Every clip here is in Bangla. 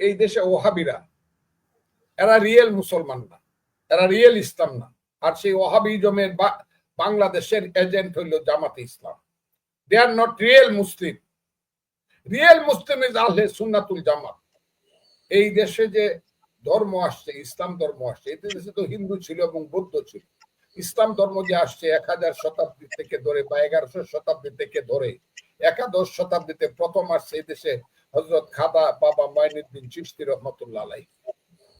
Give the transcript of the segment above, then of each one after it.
এই দেশে ওহাবিরা, এরা রিয়েল মুসলমান না, এরা রিয়েল ইসলাম না। আর সেই ওহাবিজমের বা- বাংলাদেশের এজেন্ট হইল Jamaate Islam. They are not real Muslim. Real Muslim is Ahle Sunnatul Jamaat. এই দেশে যে ধর্ম আসছে, ইসলাম ধর্ম আসছে, এই দেশে তো হিন্দু ছিল এবং বৌদ্ধ ছিল। ইসলাম ধর্ম যে আসছে এক হাজার শতাব্দী থেকে ধরে বা এগারোশো শতাব্দী থেকে ধরে, একাদশ শতাব্দীতে প্রথম আসছে এই দেশে হজরত খাদা বাবা মাইনুদ্দিন চিস্তি রহমতুল্লাহ আলাই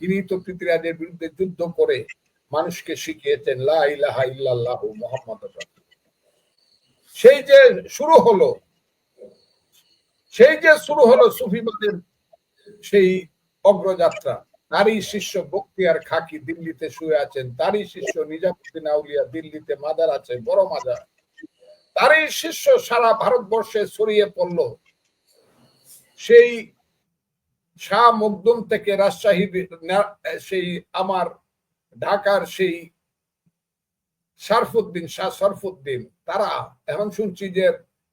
তিনি তো পৃথিবীরাজের বিরুদ্ধে যুদ্ধ করে মানুষকে শিখিয়েছেন, লা ইলাহা ইল্লাল্লাহু সেই যে শুরু হলো, সেই যে শুরু হলো সুফিবাদের সেই অগ্রযাত্রা, তারই শিষ্য বক্তিয়ার খাকি দিল্লিতে শুয়ে আছেন, তারই শিষ্য নিজামুদ্দিন আউলিয়া দিল্লিতে মাদার আছে, বড় মাদার। তারই শিষ্য সারা ভারতবর্ষে ছড়িয়ে পড়ল। সেই শাহ মকদুম থেকে রাজশাহী সেই আমার ঢাকার সেই শারফুদ্দিন শাহ শরফুদ্দিন তারা এখন শুনছি যে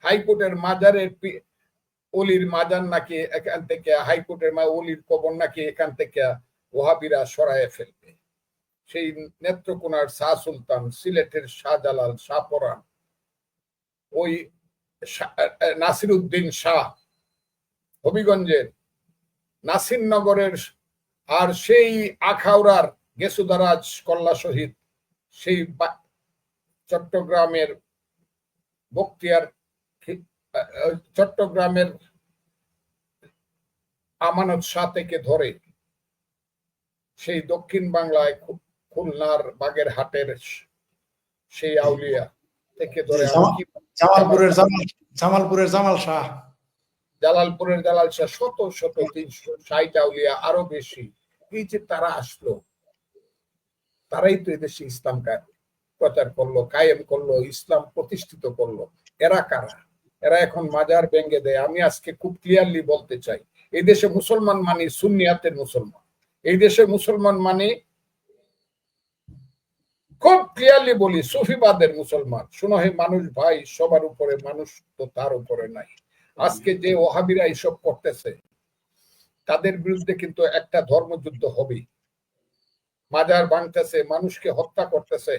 হাইকোর্টের মাজারের অলির মাজার নাকি এখান থেকে, হাইকোর্টের অলির কবর নাকি এখান থেকে ওহাবিরা সরায়ে ফেলবে। সেই নেত্রকোনার শাহ সুলতান, সিলেটের শাহজালাল শাহপরান ওই নাসির উদ্দিন শাহ হবিগঞ্জের নাসিরনগরের আর সেই আখাউড়ার গেসুদারাজ কল্লা শহীদ সেই চট্টগ্রামের বক্তিয়ার চট্টগ্রামের আমানত শাহ থেকে ধরে সেই দক্ষিণ বাংলায় খুলনার বাগেরহাটের সেই আউলিয়া থেকে ধরে জামালপুরের জামাল জামালপুরের জামাল শাহ। জালালপুরের জালাল শাহ শত শত তিনশো ষাট আউলিয়া আরও বেশি। এই যে তারা আসলো তারাই তো এদেশে ইসলাম প্রচার করল কায়েম করল ইসলাম প্রতিষ্ঠিত করল। এরা কারা? এরা এখন মাজার ব্যঙ্গে দেয়। আমি আজকে খুব ক্লিয়ারলি বলতে চাই এই দেশে মুসলমান মানে সুন্নিয়াতের মুসলমান। এই দেশে মুসলমান মানে খুব ক্লিয়ারলি বলি সুফিবাদের মুসলমান। শুনো হে মানুষ ভাই সবার উপরে মানুষ তো তার উপরে নাই। আজকে যে ওহাবিরা এইসব করতেছে, তাদের বিরুদ্ধে কিন্তু একটা ধর্মযুদ্ধ হবে মাজার ভাঙতেছে, মানুষকে হত্যা করতেছে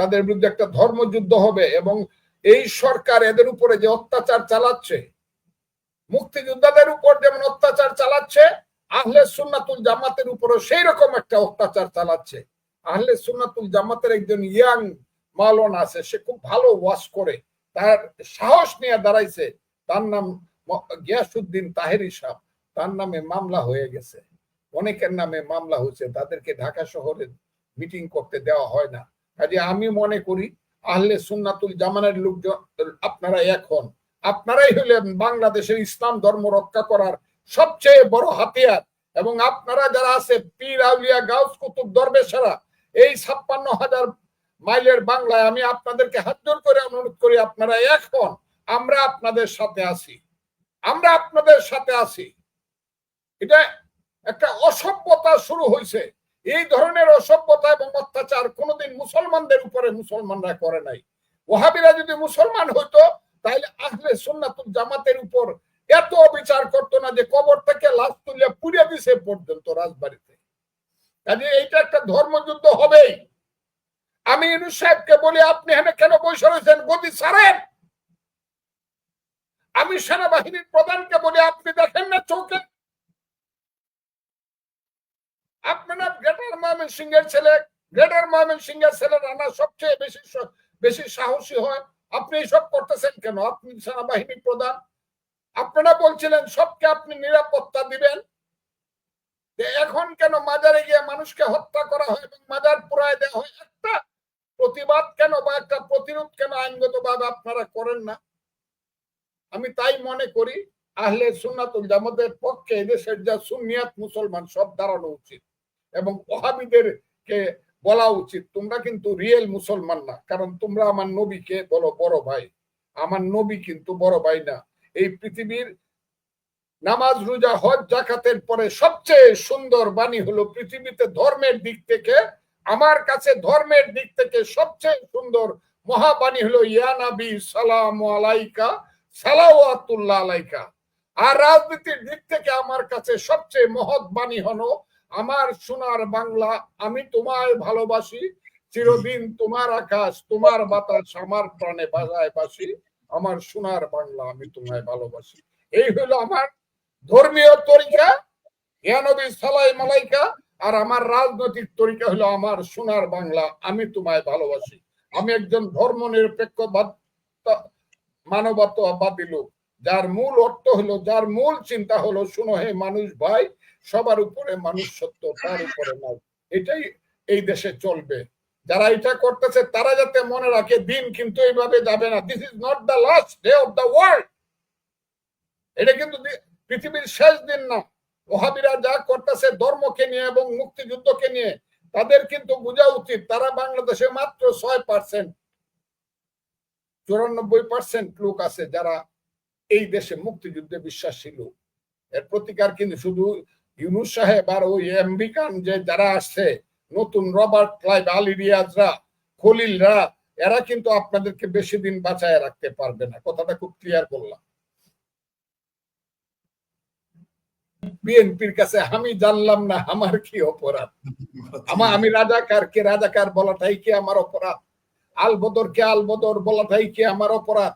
তাদের বিরুদ্ধে একটা ধর্মযুদ্ধ হবে এবং এই সরকার এদের উপরে যে অত্যাচার চালাচ্ছে, মুক্তিযোদ্ধাদের উপর যেমন অত্যাচার চালাচ্ছে, আহলে সুন্নাতুল জামাতের উপরও সেই রকম একটা অত্যাচার চালাচ্ছে। আহলে সুন্নাতুল জামাতের একজন ইয়াং মালন আছে, সে খুব ভালো ওয়াশ করে, তার সাহস নিয়ে দাঁড়াইছে তার নাম গিয়াসুদ্দিন তাহেরি সাহ তার নামে মামলা হয়ে গেছে। অনেকের নামে মামলা হয়েছে। তাদেরকে ঢাকা শহরে মিটিং করতে দেওয়া হয় না। কাজে আমি মনে করি, আহলে সুন্নাতুল জামানের লোকজন, আপনারা এখন আপনারাই হলেন বাংলাদেশের ইসলাম ধর্ম রক্ষা করার সবচেয়ে বড় হাতিয়ার। এবং আপনারা যারা আছে পীর, আউলিয়া, গাউস, কুতুব, দরবেশারা, এই ছাপ্পান্ন হাজার মাইলের বাংলায় আমি আপনাদেরকে হাত জোর করে অনুরোধ করি, আপনারা এখন আমরা আপনাদের সাথে আছি। আমরা আপনাদের সাথে আছি। এটা একটা অসভ্যতা শুরু হয়েছে। এই ধরনের অসভ্যতা এবং অত্যাচার কোনোদিন মুসলমানদের উপরে মুসলমানরা করে নাই। ওহাবিরা যদি মুসলমান হইতো তাহলে আহলে সুন্নাতুল জামাতের উপর এত বিচার করতো না যে কবর থেকে লাশ তুলে পুড়ে দিছে পর্যন্ত রাজবাড়িতে। কাজে এইটা একটা ধর্মযুদ্ধ হবেই। আমি ইনুস সাহেবকে বলি, আপনি এখানে কেন বসে রয়েছেন? গদি ছাড়েন আমি সেনাবাহিনীর প্রধানকে বলি, আপনি দেখেন না চৌকে আপনারা গ্রেটার ময়মন সিংহের ছেলে, গ্রেটার ময়মন সিংহের ছেলে রানা সবচেয়ে বেশি বেশি সাহসী হয়। আপনি এইসব করতেছেন কেন? আপনি প্রধান। আপনারা বলছিলেন, সবকে আপনি নিরাপত্তা দিবেন। এখন কেন মাজারে গিয়ে মানুষকে হত্যা করা হয় এবং মাজার পুরায় দেওয়া হয়? একটা প্রতিবাদ কেন বা একটা প্রতিরোধ কেন আইনগত ভাবে আপনারা করেন না? আমি তাই মনে করি, আহলে সুন্নাতুল জামাতের পক্ষে এদেশের যা সুন্নিয়াত মুসলমান সব দাঁড়ানো উচিত এবং ওহাবিদেরকে বলা উচিত, তোমরা কিন্তু রিয়েল মুসলমান না, কারণ তোমরা আমার নবীকে বলো বড় ভাই। আমার নবী কিন্তু বড় ভাই না। এই পৃথিবীর নামাজ, রোজা, হজ জাকাতের পরে সবচেয়ে সুন্দর বাণী হলো পৃথিবীতে ধর্মের দিক থেকে, আমার কাছে ধর্মের দিক থেকে সবচেয়ে সুন্দর মহাবাণী হলো, ইয়া নবী সালাম আলাইকা সালাওয়াতুল্লাহ আলাইকা। আর রাজনীতির দিক থেকে আমার কাছে সবচেয়ে মহৎ বাণী হলো, আমার সোনার বাংলা আমি তোমায় ভালোবাসি, চিরদিন তোমার আকাশ, তোমার বাতাস আমার প্রাণে বাজায় বাসি, আমার সোনার বাংলা আমি তোমায় ভালোবাসি। এই হলো আমার ধর্মীয় তরিকা ইয়ানবী সালাই মালাইকা, আর আমার রাজনৈতিক তরিকা হলো আমার সোনার বাংলা আমি তোমায় ভালোবাসি। আমি একজন ধর্ম নিরপেক্ষ মানবতাবাদী লোক। যার মূল অর্থ হলো, যার মূল চিন্তা হলো, শুনো হে মানুষ ভাই, সবার উপরে মানুষ সত্য তার উপরে নয় এটাই এই দেশে চলবে। যারা এটা করতেছে, তারা যাতে মনে রাখে, দিন কিন্তু এইভাবে যাবে না। This is not the last day of the world এটা কিন্তু পৃথিবীর শেষ দিন না। ওহাবিরা যা করতেছে, ধর্মকে নিয়ে এবং মুক্তিযুদ্ধকে নিয়ে, তাদের কিন্তু বোঝা উচিত। তারা বাংলাদেশে মাত্র ছয় পার্সেন্ট চুরানব্বই পার্সেন্ট লোক আছে যারা এই দেশে মুক্তিযুদ্ধে বিশ্বাসী লোক। এর প্রতিকার কিন্তু শুধু ইউনুস সাহেব আর ওই এমবি খান যে যারা আসছে নতুন রবার্ট ক্লাইভ আলী রিয়াজরা খলিলরা এরা কিন্তু আপনাদেরকে বেশি দিন বাঁচায় রাখতে পারবে না। কথাটা খুব ক্লিয়ার বললাম। বিএনপির কাছে আমি জানলাম না আমার কি অপরাধ। আমার আমি রাজাকার কে রাজাকার বলাটাই কি আমার অপরাধ? কে আলবদর বলাটাই কি আমার অপরাধ?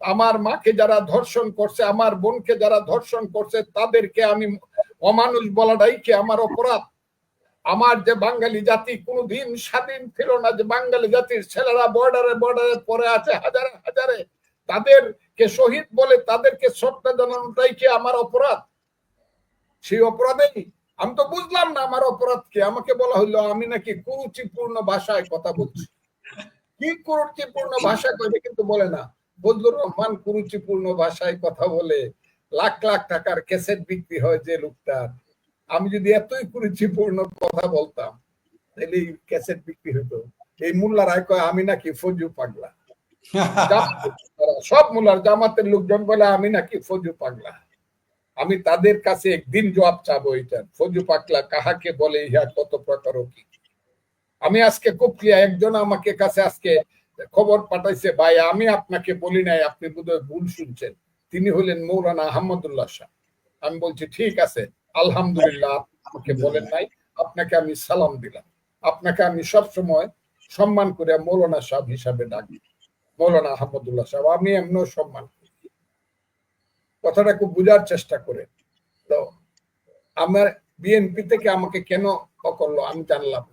আমার মাকে যারা ধর্ষণ করছে, আমার বোনকে যারা ধর্ষণ করছে, তাদেরকে আমি অমানুষ বলাটাই কি আমার অপরাধ? আমার যে বাঙালি জাতি কোনোদিন স্বাধীন ছিল না, যে বাঙালি জাতির ছেলেরা বর্ডারে বর্ডারে পরে আছে হাজারে হাজারে, তাদেরকে শহীদ বলে তাদেরকে শ্রদ্ধা জানানোটাই কি আমার অপরাধ? সেই অপরাধেই আমি তো বুঝলাম না আমার অপরাধ কি? আমাকে বলা হলো আমি নাকি কুরুচিপূর্ণ ভাষায় কথা বলছি। কি কুরুচিপূর্ণ ভাষা কইবে কিন্তু বলে না। রহমান কুরুচিপূর্ণ ভাষায় কথা বলে, লাখ লাখ টাকার ক্যাসেট বিক্রি হয় যে লোকটার আমি যদি এতই কুরুচিপূর্ণ কথা বলতাম তাহলে ক্যাসেট বিক্রি হতো। এই মোল্লা রায় কয়, আমি নাকি ফজু পাগলা? সব মোল্লার জামাতের লোকজন বলে, আমি নাকি ফজু পাগলা? আমি তাদের কাছে একদিন জবাব চাবো এটার ফজু পাগলা কাহাকে বলে, ইহা কত প্রকার কি? আমি আজকে খুব ক্লিয়ার একজন আমাকে কাছে আজকে খবর পাঠাইছে ভাই আমি আপনাকে বলি নাই আপনি বোধহয় ভুল শুনছেন। তিনি হলেন মৌলানা আহমদুল্লাহ শাহ। আমি বলছি ঠিক আছে আলহামদুলিল্লাহ আমাকে বলেন নাই আপনাকে আমি সালাম দিলাম। আপনাকে আমি সব সময় সম্মান করে মৌলানা সাহেব হিসাবে ডাকি মৌলানা আহমদুল্লাহ সাহেব। আমি এমনও সম্মান করি। কথাটা খুব বোঝার চেষ্টা করে। তো আমার বিএনপি থেকে আমাকে কেন করল আমি জানলাম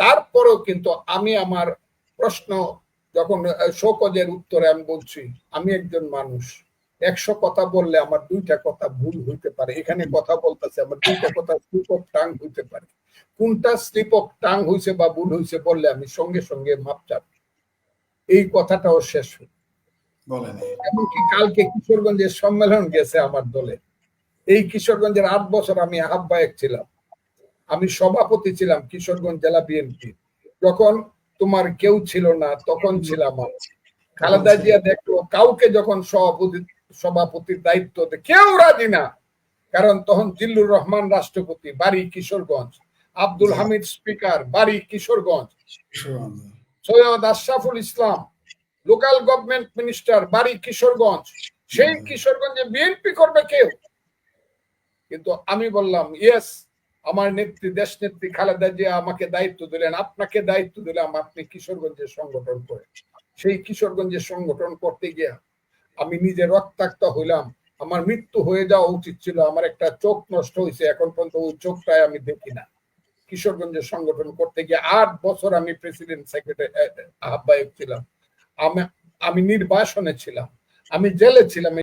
তারপরেও কিন্তু আমি আমার প্রশ্ন যখন শোকজের উত্তরে আমি বলছি আমি একজন মানুষ একশো কথা বললে আমার দুইটা কথা ভুল হইতে পারে। এখানে কথা বলতেছে আমার দুইটা কথা স্লিপ অফ টাং হইতে পারে। কোনটা স্লিপ অফ টাং হইছে বা ভুল হইছে বললে আমি সঙ্গে সঙ্গে মাপ চাপ। এই কথাটাও শেষ হই এমনকি কালকে কিশোরগঞ্জের সম্মেলন গেছে আমার দলে। এই কিশোরগঞ্জের আট বছর আমি আহ্বায়ক ছিলাম। আমি সভাপতি ছিলাম কিশোরগঞ্জ জেলা বিএনপি। যখন তোমার কেউ ছিল না, তখন ছিলাম খালেদা জিয়া দেখল, কাউকে যখন সভাপতি, সভাপতির দায়িত্ব কেউ রাজি না। কারণ তখন জিল্লুর রহমান রাষ্ট্রপতি, বাড়ি কিশোরগঞ্জ। আব্দুল হামিদ স্পিকার, বাড়ি Kishoreganj. Syed Ashraful Islam, local government minister, বাড়ি কিশোরগঞ্জ। সেই কিশোরগঞ্জে বিএনপি করবে কেউ? কিন্তু আমি বললাম ইয়েস আমার নেত্রী, দেশ নেত্রী খালেদা জিয়া আমাকে দায়িত্ব দিলেন। আপনাকে দায়িত্ব দিলাম আপনি কিশোরগঞ্জের সংগঠন করে। সেই কিশোরগঞ্জের সংগঠন করতে গিয়া আমি নিজে রক্তাক্ত হইলাম। আমার মৃত্যু হয়ে যাওয়া উচিত ছিল। আমার একটা চোখ নষ্ট হয়েছে এখন পর্যন্ত ওই চোখটাই আমি দেখি না। কিশোরগঞ্জের সংগঠন করতে গিয়ে আট বছর আমি প্রেসিডেন্ট সেক্রেটারি আহ্বায়ক ছিলাম। আমি আমি নির্বাসনে ছিলাম। আমি জেলে ছিলাম।